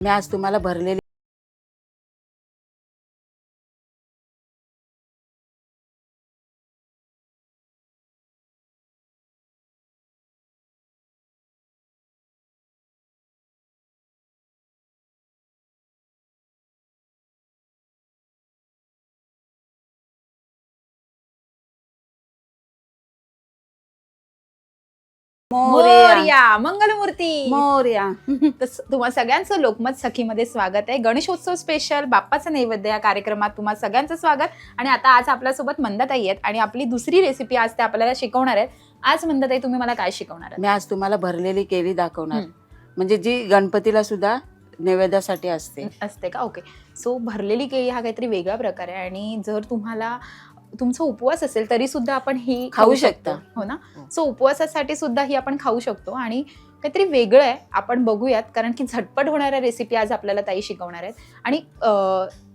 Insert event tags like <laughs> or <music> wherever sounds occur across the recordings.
मी आज तुम्हाला भरलेली मोरया मोरया मंगलमूर्ती. मोरया. तर स- तुम्हा सगळ्यांचं लोकमत सखीमध्ये स्वागत आहे. गणेशोत्सव स्पेशल बाप्पाचं नैवेद्य या कार्यक्रमात तुम्हा सगळ्यांचं स्वागत. आणि आता आज आपल्यासोबत मंदाताई आहेत आणि आपली दुसरी रेसिपी आज ते आपल्याला शिकवणार आहेत. आज मंदाताई तुम्ही मला काय शिकवणार आहात? मी आज तुम्हाला भरलेली केळी दाखवणार. म्हणजे जी गणपतीला सुद्धा नैवेद्यासाठी असते. असते का? ओके सो भरलेली केळी हा काहीतरी वेगळा प्रकार आहे. आणि जर तुम्हाला तुमचा उपवास असेल तरी सुद्धा आपण ही खाऊ शकता. हो ना? हो. सो उपवासासाठी सुद्धा ही आपण खाऊ शकतो आणि काहीतरी वेगळं आहे आपण बघूयात. कारण की झटपट होणाऱ्या रेसिपी आज आपल्याला ताई शिकवणार आहेत. आणि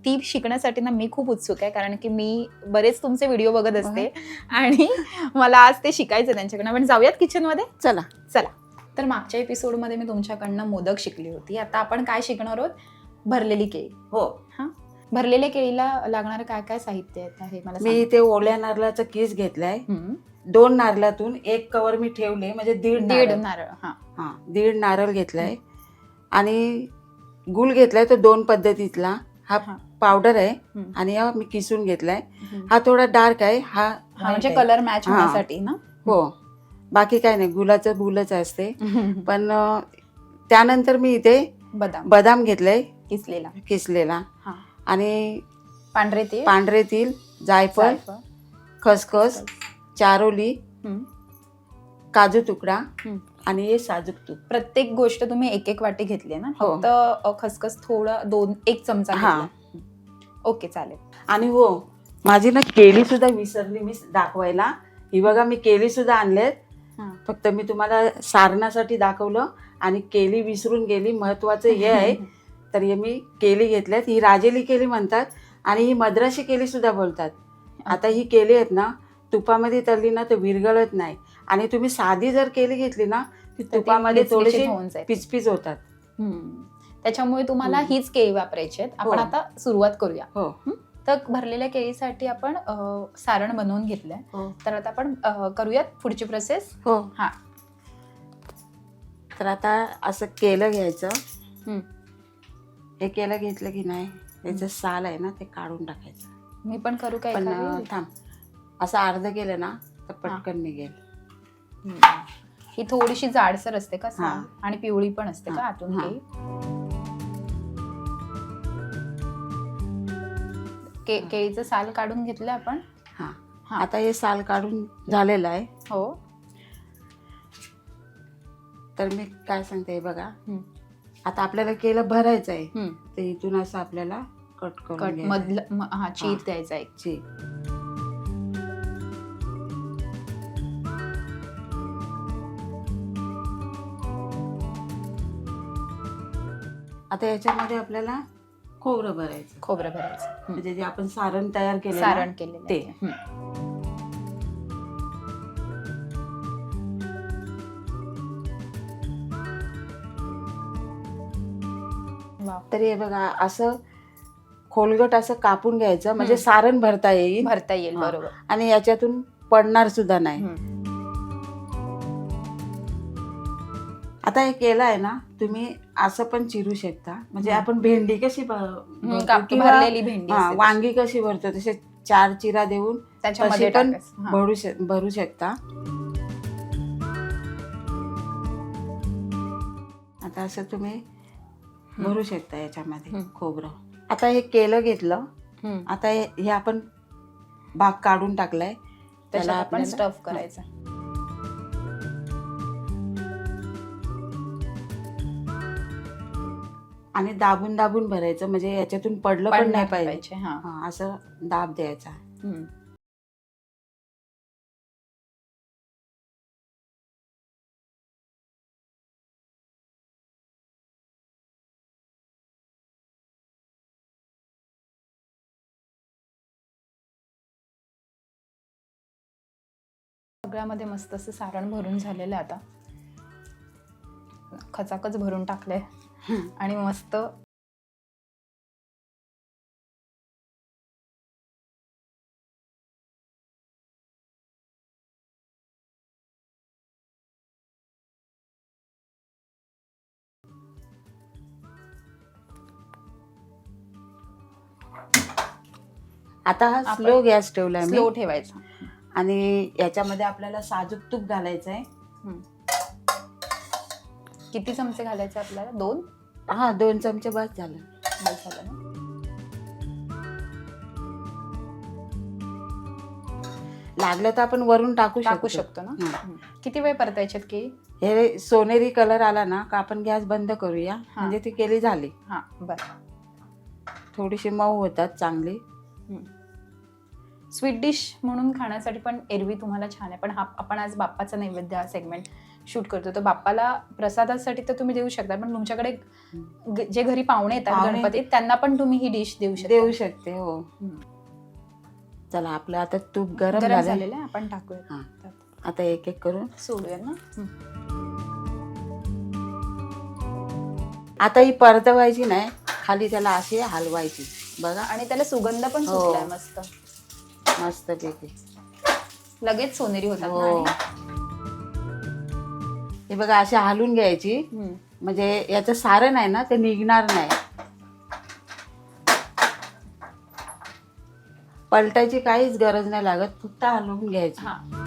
ती शिकण्यासाठी ना मी खूप उत्सुक आहे. कारण की मी बरेच तुमचे व्हिडिओ बघत असते. आणि मला आज ते शिकायचं त्यांच्याकडनं. आपण जाऊयात किचनमध्ये चला. चला. तर मागच्या एपिसोडमध्ये मी तुमच्याकडनं मोदक शिकली होती. आता आपण काय शिकणार आहोत? भरलेली केळी. हो? भरलेल्या केळीला लागणारं काय काय साहित्य आहे मला मी इथे ओल्या नारळाचा किस घेतलाय. दोन नारळातून एक कवर मी ठेवले म्हणजे दीड दीड नारळ हा हा दीड नारळ घेतलाय आणि गुळ घेतलाय तो दोन पद्धतीतला हा. पावडर आहे. आणि हा मी किसून घेतलाय. हा थोडा डार्क आहे हा म्हणजे. Colour match. होण्यासाठी ना हो बाकी काय नाही गुलाचं गुलच असते <laughs> पण त्यानंतर मी इथे बदाम बदाम घेतलंय किसलेला किसलेला. आणि पांढरे ते पांढरे जायफळ खसखस चारोली काजू तुकडा. आणि हे साजूक तूप प्रत्येक गोष्ट तुम्ही एक एक वाटी घेतली ना हो. फक्त अ, खसखस थोडं दोन एक चमचा हा. घेतला. ओके चालेल आणि हो माझी ना केळी सुद्धा विसरली मी दाखवायला ही बघा मी केळी सुद्धा आणलेत हा. फक्त मी तुम्हाला सारणासाठी दाखवलं आणि केळी विसरून गेली महत्वाचं हे आहे <laughs> तर हे मी केळी घेतल्यात. ही राजेली केळी म्हणतात आणि ही मद्राशी केळी सुद्धा बोलतात. आता ही केळी आहेत ना तुपामध्ये तळली ना तर विरघळत नाही. आणि तुम्ही साधी जर केळी घेतली ना ती तुपामध्ये थोडीशी. पिचपिच होतात. त्याच्यामुळे तुम्हाला हम्म. हीच केळी वापरायची आहेत. आपण हो. आता सुरुवात करूया. हो. तर भरलेल्या केळीसाठी आपण सारण बनवून घेतलंय. हो. तर आता आपण करूयात पुढची प्रोसेस हो. हा. तर आता असं केलं घ्यायचं. हम्म. हे केलं घेतलं की नाही त्याचं साल आहे ना ते काढून टाकायचं. मी पण करू काय पण थांब. असं अर्ध केलं ना तर पटकन निघेल. ही थोडीशी जाडसर असते का साल? हा. आणि पिवळी पण असते का हा, आतून हा. केळी के केळीचं साल काढून घेतलं आपण? हा. हा. आता हे साल काढून झालेलं आहे. हो. तर मी काय सांगते हे बघा. हम्म. आता आपल्याला केलं भरायचं आहे. तर इथून असं आपल्याला कट करून कट घ्यायचं. मधलं म- हा चीर. द्यायचा एक ची. आता याच्यामध्ये आपल्याला खोबरं भरायचं खोबरं भरायचं. म्हणजे जे आपण सारण तयार केलं सारण केलेलं ते. आहे. तरी हे बघा असं खोलगट असं कापून घ्यायचं म्हणजे. सारण भरता येईल भरता येईल हा. बरोबर आणि याच्यातून पडणार सुद्धा नाही हम्म. आता हे केलं आहे ना तुम्ही असं पण चिरू शकता म्हणजे. आपण भेंडी कशी भ- भरतो काप- किंवा भरलेली भेंडी हा, असते. वांगी कशी भरतो तसे चार चिरा देऊन त्याच्यामध्ये तशी पण टाकायचं. हा. भरू शक भरू शकता आता असं तुम्ही भरू शकता याच्यामध्ये. खोबरं. आता हे केलं घेतलं हम्म. आता हे हे आपण भाग काढून टाकलाय. त्याला आपण आपल्याला- स्टफ करायचं. आणि दाबून दाबून भरायचं म्हणजे याच्यातून पडलं पण नाही पाहिजे. हा. हा असं दाब द्यायचा. हम्म. सगळ्यामध्ये मस्त असं सारण भरून झालेलं आहे आता. खचाखच भरून टाकलंय. आणि मस्त आता हा स्लो गॅस ठेवलाय स्लो ठेवायचा. आणि याच्यामध्ये आपल्याला साजूक तूप घालायचं आहे. किती चमचे घालायचे आपल्याला? दोन? हा दोन चमचे बस झालं. बस झालं ना? लागलं तर आपण वरून टाकू टाकू शकतो. ना. किती वेळ परतायच्यात की? हे सोनेरी कलर आला ना का आपण गॅस बंद करूया? म्हणजे ती केली झाली. हा बर. थोडीशी मऊ होतात चांगली. स्वीट डिश म्हणून खाण्यासाठी पण एरवी तुम्हाला छान आहे. पण हा आपण आज बाप्पाचा नैवेद्य हा सेगमेंट शूट करतो तर बाप्पाला प्रसादासाठी तर तुम्ही देऊ शकता. पण तुमच्याकडे जे घरी पाहुणे येतात गणपतीत त्यांना पण तुम्ही ही डिश देऊ शकता. देऊ शकते हो. चला आपलं आता तूप गरम गरम झालं झालेलं आहे. आपण टाकूया. हा. आता एक एक करून सोडूया ना. आता ही परतवायची नाही. खाली त्याला अशी हलवायची. बघा. आणि त्याला सुगंध पण हो. सुटलाय मस्त. मस्त पैकी. लगेच सोनेरी होतात ना हो. आणि- हे बघा अशी हलून घ्यायची. हम्म. म्हणजे याचं सारण आहे ना ते निघणार नाही. पलटायची काहीच गरज नाही लागत फक्त हलवून घ्यायची. हा.